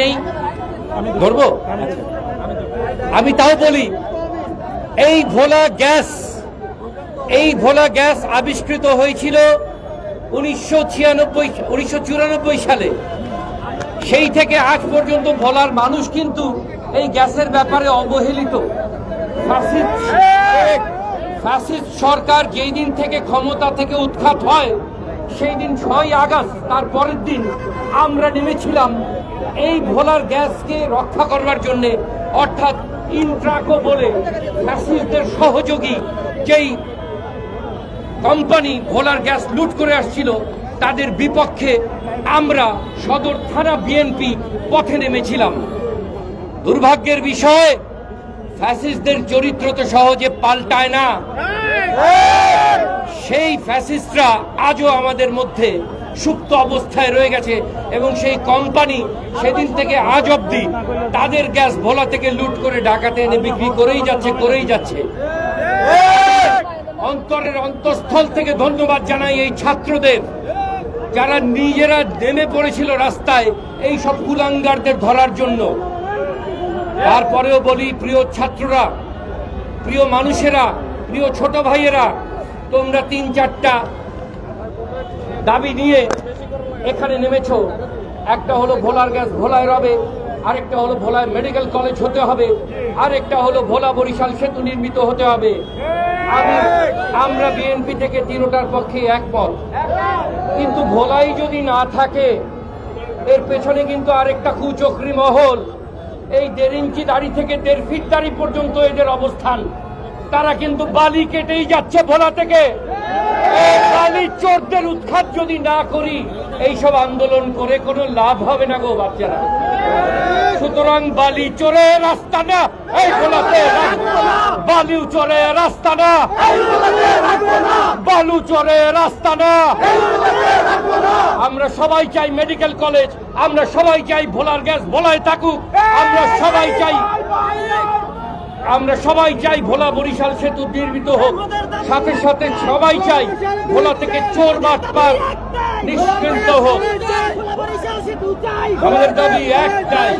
নেই? ধরবো? আমি তাও বলি, এই ভোলা গ্যাস, এই ভোলা গ্যাস আবিষ্কৃত হয়েছিল উনিশশো ছিয়ানব্বই, উনিশশো চুরানব্বই সালে। সেই থেকে আজ পর্যন্ত ভোলার মানুষ কিন্তু এই গ্যাসের ব্যাপারে অবহেলিত। সরকার যেই দিন থেকে ক্ষমতা থেকে উৎখাত হয়, সেই দিন ছয় আগস্ট, তার পরের দিন আমরা নেমেছিলাম এই ভোলার গ্যাসকে রক্ষা করবার জন্যে অর্থাৎ ইন্ট্রাকো বলে ফ্যাসিস্টদের সহযোগী যেই কোম্পানি ভোলার গ্যাস লুট করে আসছিল তাদের বিপক্ষে আমরা সদর থানা বিএনপি পথে নেমেছিলাম। দুর্ভাগ্যের বিষয় ফ্যাসিস্টদের চরিত্র তো সহজে পাল্টায় না। সেই ফ্যাসিস্টরা আজও আমাদের মধ্যে সুপ্ত অবস্থায় রয়ে গেছে এবং সেই কোম্পানি সেদিন থেকে আজ অবধি তাদের গ্যাস ভোলা থেকে লুট করে ঢাকাতে এনে বিক্রি করেই যাচ্ছে করেই যাচ্ছে। অন্তরের অন্তঃস্থল থেকে ধন্যবাদ জানাই এই ছাত্রদের। যারা নিজেরা নেমে পড়েছিল রাস্তায় এই সব কুলাঙ্গারদের ধরার জন্য। তারপরেও বলি, প্রিয় ছাত্ররা, প্রিয় মানুষেরা, প্রিয় ছোট ভাইয়েরা, তোমরা তিন চারটা দাবি নিয়ে এখানে নেমেছ। একটা হলো ভোলার গ্যাস ভোলায় রবে, আরেকটা হলো ভোলায় মেডিকেল কলেজ হতে হবে, আরেকটা হলো ভোলা বরিশাল সেতু নির্মিত হতে হবে। আমি, আমরা বিএনপি থেকে তিনোটার পক্ষে একমত কিন্তু ভোলাই যদি না থাকে, এর পেছনে কিন্তু আরেকটা কুচক্রি মহল। এই দেড় ইঞ্চি দাড়ি থেকে দেড় ফিট দাড়ি পর্যন্ত এদের অবস্থান। তারা কিন্তু বালি কেটেই যাচ্ছে ভোলা থেকে। বালি চোরদের উৎখাত যদি না করি, এইসব আন্দোলন করে কোনো লাভ হবে না গো বাচ্চারা। সুতরাং বালি চোরে রাস্তা না, এই ভোলাতে বালু চোরে রাস্তা না বালু চোরে রাস্তা না। আমরা সবাই চাই মেডিকেল কলেজ, আমরা সবাই চাই ভোলার গ্যাস ভোলায় থাকুক, আমরা সবাই চাই আমরা সবাই চাই ভোলা বরিশাল সেতু নির্মিত হোক। সাথে সাথে সবাই চাই ভোলা থেকে চোর বাটপার নিষ্কৃত হোক। আমাদের দাবি একটাই,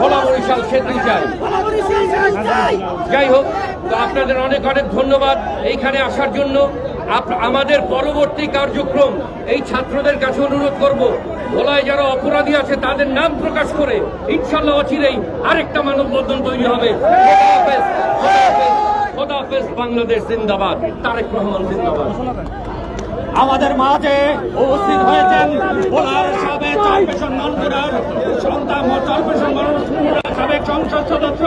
ভোলা বরিশাল সেতু চাই। যাই হোক তো আপনাদের অনেক অনেক ধন্যবাদ এইখানে আসার জন্য। আমাদের পরবর্তী কার্যক্রম, এই ছাত্রদের কাছে অনুরোধ করব, ভোলায় যারা অপরাধী আছে তাদের নাম প্রকাশ করে ইনশাল্লাহ অচিরেই আরেকটা মানববন্ধন তৈরি হবে। বাংলাদেশ জিন্দাবাদ, তারেক রহমান জিন্দাবাদ। আমাদের মাঝে উপস্থিত হয়েছেন ভোলার সাবেক চরপেশন মনপুরার সন্তান চরপেশন সাবেক সংসদ সদস্য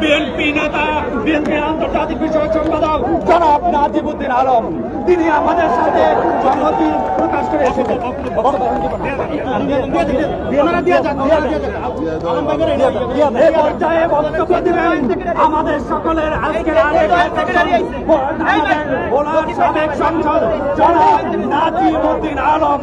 বিএনপি নেতা বিএনপি আন্তর্জাতিক বিষয়ক সম্পাদক জনাব নাজিবুদ্দিন আলম। তিনি আমাদের সাথে সংহতি আমাদের সকলের আজকের সাবেক সংসদ জনাব নাজিমুদ্দিন আলম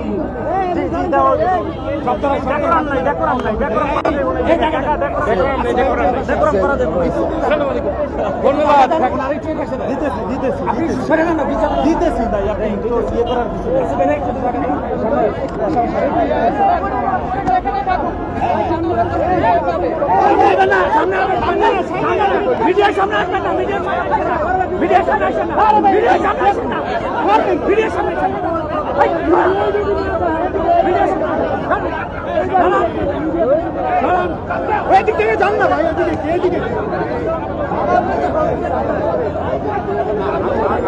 ধন্যবাদ সামনে আসবেন না ভিডিওর সামনে আসবেন না। ভিডিওর সামনে ওইদিক থেকে যান না ভাই ওইদিকে এদিকে।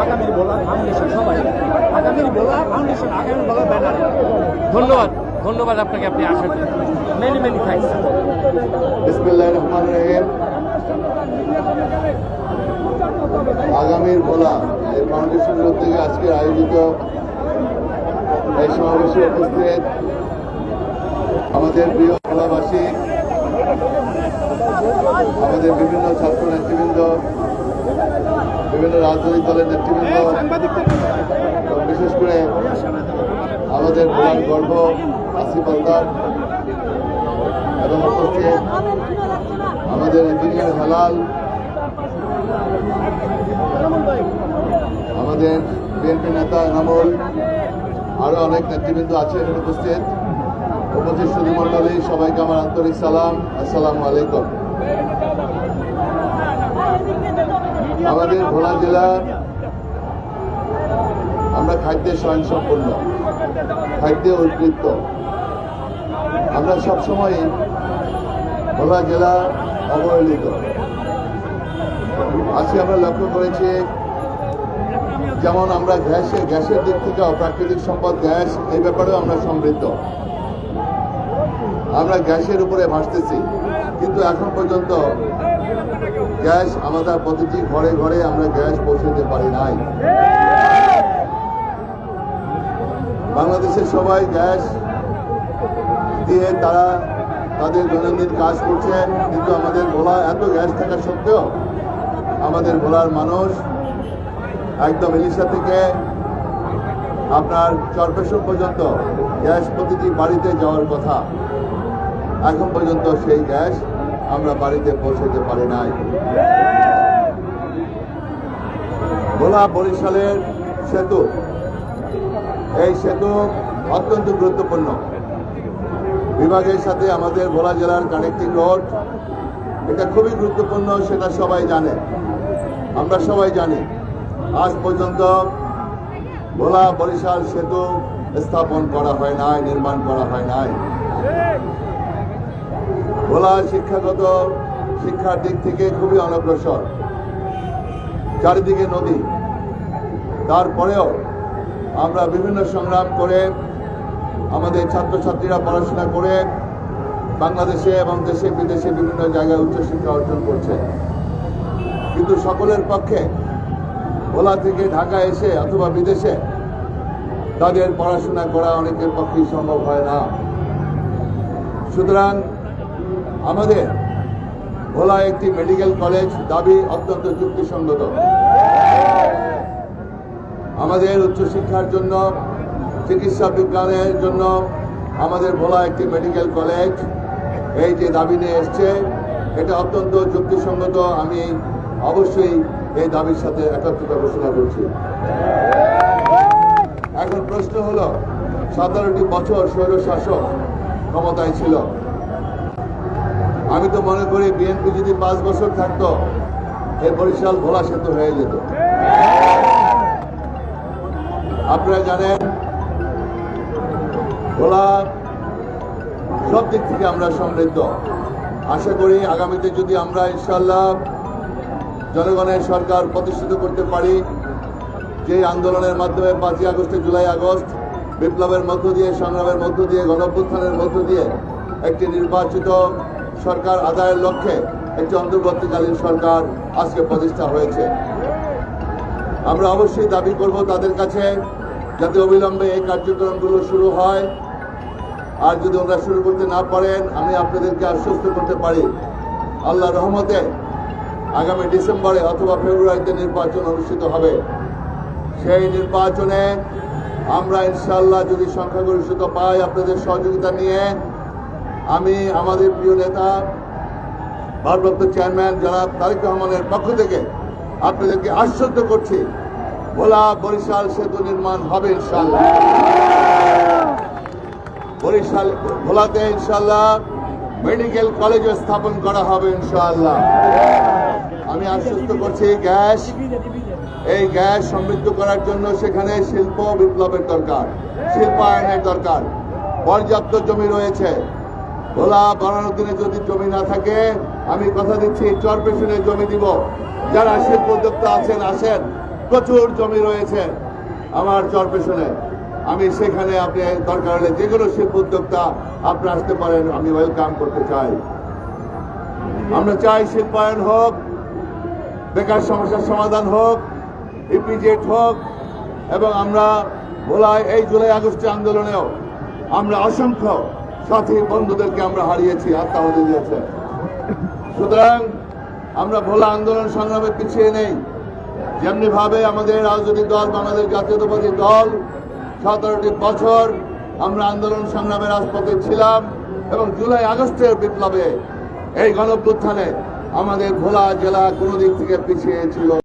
আগামীর বলা ফাউন্ডেশন সবাই। আগামীর বলা ফাউন্ডেশন আগামীর বলা ব্যানার ধন্যবাদ ধন্যবাদ আপনাকে আপনি আসার জন্য। মেনি মেনি থ্যাংকস বিসমিল্লাহ রহমান রহিম। আগামীর ভোলা এই ফাউন্ডেশনের উদ্যোগে আজকে আয়োজিত এই সমাবেশে উপস্থিত আমাদের প্রিয় ভোলাবাসী আমাদের বিভিন্ন ছাত্র নেতৃবৃন্দ, বিভিন্ন রাজনৈতিক দলের নেতৃবৃন্দ বিশেষ করে আমাদের ভোলার গর্ব আসিফ আলতার এবং উপস্থিত আমাদের ইঞ্জিনিয়ার হালাল, আমাদের বিএনপি নেতা এনামুল, আরও অনেক নেতৃবৃন্দ আছে এখানে উপস্থিত। উপস্থিত সুধী সবাইকে আমার আন্তরিক সালাম। আসসালামু আলাইকুম। আমাদের ভোলা জেলা, আমরা খাদ্যে স্বয়ংসম্পূর্ণ, খাদ্যে উদ্বৃত্ত আমরা সবসময় ভোলা জেলা অবহেলিত। আজকে আমরা লক্ষ্য করেছি, যেমন আমরা গ্যাসে, গ্যাসের দিক থেকে প্রাকৃতিক সম্পদ, গ্যাস, এই ব্যাপারেও আমরা সমৃদ্ধ। আমরা গ্যাসের উপরে ভাসতেছি, কিন্তু এখন পর্যন্ত গ্যাস আমাদের প্রতিটি ঘরে ঘরে আমরা গ্যাস পৌঁছতে পারি নাই। বাংলাদেশের সবাই গ্যাস দিয়ে তারা তাদের দৈনন্দিন কাজ করছে, কিন্তু আমাদের ভোলা এত গ্যাস থাকা সত্ত্বেও আমাদের ভোলার মানুষ একদম ইলিশা থেকে আপনার চরপেশন পর্যন্ত গ্যাস প্রতিটি বাড়িতে যাওয়ার কথা। এখন পর্যন্ত সেই গ্যাস আমরা বাড়িতে পৌঁছাতে পারি নাই। ভোলা বরিশালের সেতু। এই সেতু অত্যন্ত গুরুত্বপূর্ণ। বিভাগের সাথে আমাদের ভোলা জেলার কানেক্টিং রোড এটা খুবই গুরুত্বপূর্ণ, সেটা সবাই জানে। আমরা সবাই জানি, আজ পর্যন্ত ভোলা বরিশাল সেতু স্থাপন করা হয় নাই, নির্মাণ করা হয় নাই। ভোলা শিক্ষাগত শিক্ষার দিক থেকে খুবই অনগ্রসর। চারিদিকে নদী। তারপরেও আমরা বিভিন্ন সংগ্রাম করে আমাদের ছাত্রছাত্রীরা পড়াশোনা করে বাংলাদেশে এবং দেশে বিদেশে বিভিন্ন জায়গায় উচ্চশিক্ষা অর্জন করছে। কিন্তু সকলের পক্ষে ভোলা থেকে ঢাকা এসে অথবা বিদেশে তাদের পড়াশোনা করা অনেকের পক্ষেই সম্ভব হয় না। সুতরাং আমাদের ভোলা একটি মেডিকেল কলেজ দাবি অত্যন্ত যুক্তিসঙ্গত। আমাদের উচ্চশিক্ষার জন্য, চিকিৎসা বিজ্ঞানের জন্য আমাদের ভোলা একটি মেডিকেল কলেজ এই যে দাবি নিয়ে এসছে, এটা অত্যন্ত যুক্তিসঙ্গত। আমি অবশ্যই এই দাবির সাথে একাত্মতা ঘোষণা করছি। এখন প্রশ্ন হলো, সতেরোটি বছর স্বৈর শাসক ক্ষমতায় ছিল। আমি তো মনে করি বিএনপি যদি পাঁচ বছর থাকতো এই বরিশাল ভোলা সেতু হয়ে যেত। আপনারা জানেন, ভোলা সব দিক থেকে আমরা সমৃদ্ধ। আশা করি আগামীতে যদি আমরা ইনশাল্লাহ জনগণের সরকার প্রতিষ্ঠিত করতে পারি যে আন্দোলনের মাধ্যমে পাঁচই আগস্টে, জুলাই আগস্ট বিপ্লবের মধ্য দিয়ে, সংগ্রামের মধ্য দিয়ে, গণঅভ্যুত্থানের মধ্য দিয়ে একটি নির্বাচিত সরকার আদায়ের লক্ষ্যে একটি অন্তর্বর্তীকালীন সরকার আজকে প্রতিষ্ঠা হয়েছে। আমরা অবশ্যই দাবি করব তাদের কাছে যাতে অবিলম্বে এই কার্যক্রমগুলো শুরু হয়। আর যদি ওনারা শুরু করতে না পারেন, আমি আপনাদেরকে আশ্বস্ত করতে পারি। আল্লাহ রহমতে আগামী ডিসেম্বরে অথবা ফেব্রুয়ারিতে নির্বাচন অনুষ্ঠিত হবে। সেই নির্বাচনে আমরা ইনশাল্লাহ যদি সংখ্যাগরিষ্ঠতা পাই আপনাদের সহযোগিতা নিয়ে আমি আমাদের প্রিয় নেতা, ভারপ্রাপ্ত চেয়ারম্যান জনাব তারেক রহমানের পক্ষ থেকে আপনাদেরকে আশ্বস্ত করছি, ভোলা বরিশাল সেতু নির্মাণ হবে ইনশাল্লাহ বরিশাল, ভোলাতে ইনশাল্লাহ মেডিকেল কলেজও স্থাপন করা হবে ইনশাআল্লাহ। আমি আশ্বস্ত করছি গ্যাস, এই গ্যাস সমৃদ্ধ করার জন্য সেখানে শিল্প বিপ্লবের দরকার, শিল্পায়নের দরকার। পর্যাপ্ত জমি রয়েছে ভোলা বানানোর দিনে যদি জমি না থাকে, আমি কথা দিচ্ছি, চর পেছনে জমি দিব। যারা শিল্প উদ্যোক্তা আছেন, আসেন। প্রচুর জমি রয়েছে আমার চর পেছনে। আমি সেখানে আপনি দরকার হলে যে কোনো শিল্প উদ্যোক্তা আপনি আসতে পারেন, আমি ওয়েলকাম করতে চাই। আমরা চাই শিল্পায়ন হোক, বেকার সমস্যার সমাধান হোক ইপিজেট হোক, এবং আমরা ভোলায় এই জুলাই আগস্টে আন্দোলনেও আমরা অসংখ্য সাথী বন্ধুদেরকে আমরা হারিয়েছি আত্মাহতি দিয়েছে। সুতরাং আমরা ভোলা আন্দোলন সংগ্রামে পিছিয়ে নেই। যেমনি ভাবে আমাদের রাজনৈতিক দল, বাংলাদেশ জাতীয়তাবাদী দল, সতেরোটি বছর আমরা আন্দোলন সংগ্রামে রাজপথে ছিলাম এবং জুলাই আগস্টের বিপ্লবে এই গণপ্রুত্থানে আমাদের ভোলা জেলা কোনো দিক থেকে পিছিয়ে ছিল